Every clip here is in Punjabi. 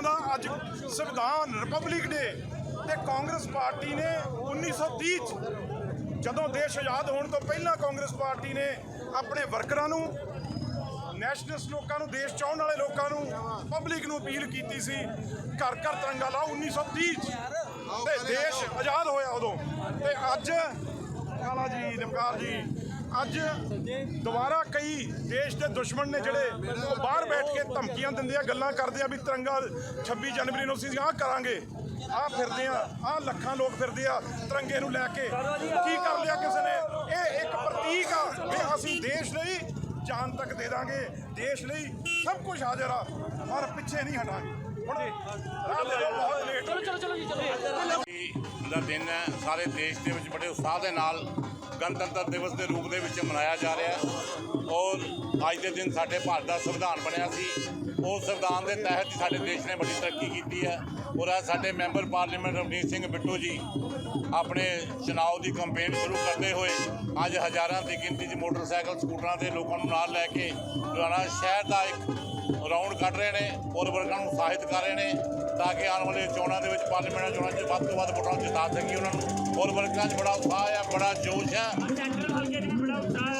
ਲੋਕਾਂ ਦਾ ਅੱਜ ਸੰਵਿਧਾਨ ਰਿਪਬਲਿਕ ਡੇ ਤੇ ਕਾਂਗਰਸ ਪਾਰਟੀ ਨੇ 1930 ਚ ਜਦੋਂ ਦੇਸ਼ ਆਜ਼ਾਦ ਹੋਣ ਤੋਂ ਪਹਿਲਾਂ ਕਾਂਗਰਸ ਪਾਰਟੀ ਨੇ ਆਪਣੇ ਵਰਕਰਾਂ ਨੂੰ, ਨੈਸ਼ਨਲਿਸਟ ਲੋਕਾਂ ਨੂੰ, ਦੇਸ਼ ਚਾਹਣ ਵਾਲੇ ਲੋਕਾਂ ਨੂੰ, ਪਬਲਿਕ ਨੂੰ ਅਪੀਲ ਕੀਤੀ ਸੀ, ਘਰ ਘਰ ਤਿਰੰਗਾ ਲਾਓ 1930 ਚ। ਤੇ ਦੇਸ਼ ਆਜ਼ਾਦ ਹੋਇਆ ਉਦੋਂ। ਤੇ ਅੱਜ, ਕਾਲਾ ਜੀ ਨਮਕਾਰ ਜੀ ਅੱਜ ਦੁਬਾਰਾ ਕਈ ਦੇਸ਼ ਦੇ ਦੁਸ਼ਮਣ ਨੇ ਜਿਹੜੇ ਉਹ ਬਾਹਰ ਬੈਠ ਕੇ ਧਮਕੀਆਂ ਦਿੰਦੇ ਆ ਗੱਲਾਂ ਕਰਦੇ ਆ ਵੀ ਤਿਰੰਗਾ 26 ਜਨਵਰੀ ਨੂੰ ਅਸੀਂ ਆਹ ਕਰਾਂਗੇ। ਆਹ ਫਿਰਦੇ ਆ ਆਹ ਲੱਖਾਂ ਲੋਕ ਫਿਰਦੇ ਆ ਤਿਰੰਗੇ ਨੂੰ ਲੈ ਕੇ। ਕੀ ਕਰ ਲਿਆ ਕਿਸੇ ਨੇ? ਇਹ ਇੱਕ ਪ੍ਰਤੀਕ ਆ ਵੀ ਅਸੀਂ ਦੇਸ਼ ਲਈ ਜਾਨ ਤੱਕ ਦੇ ਦਾਂਗੇ ਦੇਸ਼ ਲਈ ਸਭ ਕੁਝ ਹਾਜ਼ਰ ਆ ਪਰ ਪਿੱਛੇ ਨਹੀਂ ਹਟਾਂਗੇ। ਹੁਣ ਦਿਓ, ਬਹੁਤ ਲੇਟ ਹੋ ਗਏ। ਦਾ ਦਿਨ ਹੈ ਸਾਰੇ ਦੇਸ਼ ਦੇ ਵਿੱਚ ਬੜੇ ਉਤਸ਼ਾਹ ਦੇ ਨਾਲ ਗਣਤੰਤਰ ਦਿਵਸ ਦੇ ਰੂਪ ਦੇ ਵਿੱਚ ਮਨਾਇਆ ਜਾ ਰਿਹਾ ਹੈ। ਔਰ ਅੱਜ ਦੇ ਦਿਨ ਸਾਡੇ ਭਾਰਤ ਦਾ ਸੰਵਿਧਾਨ ਬਣਿਆ ਸੀ। ਉਸ ਸੰਵਿਧਾਨ ਦੇ ਤਹਿਤ ਹੀ ਸਾਡੇ ਦੇਸ਼ ਨੇ ਵੱਡੀ ਤਰੱਕੀ ਕੀਤੀ ਹੈ। ਔਰ ਅੱਜ ਸਾਡੇ ਮੈਂਬਰ ਪਾਰਲੀਮੈਂਟ ਰਵਨੀਤ ਸਿੰਘ ਬਿੱਟੂ ਜੀ ਆਪਣੇ ਚੁਣਾਵ ਦੀ ਕੈਂਪੇਨ ਸ਼ੁਰੂ ਕਰਦੇ ਹੋਏ ਅੱਜ ਹਜ਼ਾਰਾਂ ਦੀ ਗਿਣਤੀ 'ਚ ਮੋਟਰਸਾਈਕਲ, ਸਕੂਟਰਾਂ ਤੇ ਲੋਕਾਂ ਨੂੰ ਨਾਲ ਲੈ ਕੇ ਲੁਧਿਆਣਾ ਸ਼ਹਿਰ ਦਾ ਇੱਕ ਰਾਉਂਡ ਕੱਢ ਰਹੇ ਨੇ ਔਰ ਵਰਗਾਂ ਨੂੰ ਸਾਹਿਤ ਕਰ ਰਹੇ ਨੇ। ਤਾਂ ਕਿ ਆਉਣ ਵਾਲੇ ਚੋਣਾਂ ਦੇ ਵਿੱਚ ਪਾਰਲੀਮੈਂਟ ਚੋਣਾਂ 'ਚ ਵੱਧ ਤੋਂ ਵੱਧ ਵੋਟਾਂ ਜਿਤਾ ਸਕੀਏ ਉਹਨਾਂ ਨੂੰ। ਔਰ ਵਰਗਾਂ 'ਚ ਬੜਾ ਉਤਸ਼ਾਹ ਹੈ ਬੜਾ ਜੋਸ਼ ਹੈ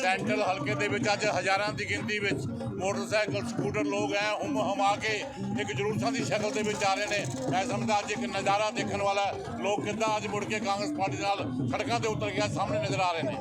ਸੈਂਟਰਲ ਹਲਕੇ ਦੇ ਵਿੱਚ ਅੱਜ ਹਜ਼ਾਰਾਂ ਦੀ ਗਿਣਤੀ ਵਿੱਚ ਮੋਟਰਸਾਈਕਲ ਸਕੂਟਰ ਲੋਕ ਐ ਹੁਮ ਹਮਾ ਕੇ ਇੱਕ ਜਲੂਸਾਂ ਦੀ ਸ਼ਕਲ ਦੇ ਵਿੱਚ ਆ ਰਹੇ ਨੇ। ਮੈਂ ਸਮਝਦਾ ਅੱਜ ਇੱਕ ਨਜ਼ਾਰਾ ਦੇਖਣ ਵਾਲਾ ਹੈ। ਲੋਕ ਕਿੱਦਾਂ ਅੱਜ ਮੁੜ ਕੇ ਕਾਂਗਰਸ ਪਾਰਟੀ ਨਾਲ ਸੜਕਾਂ ਤੇ ਉਤਰ ਗਿਆ ਸਾਹਮਣੇ ਨਜ਼ਰ ਆ ਰਹੇ ਨੇ।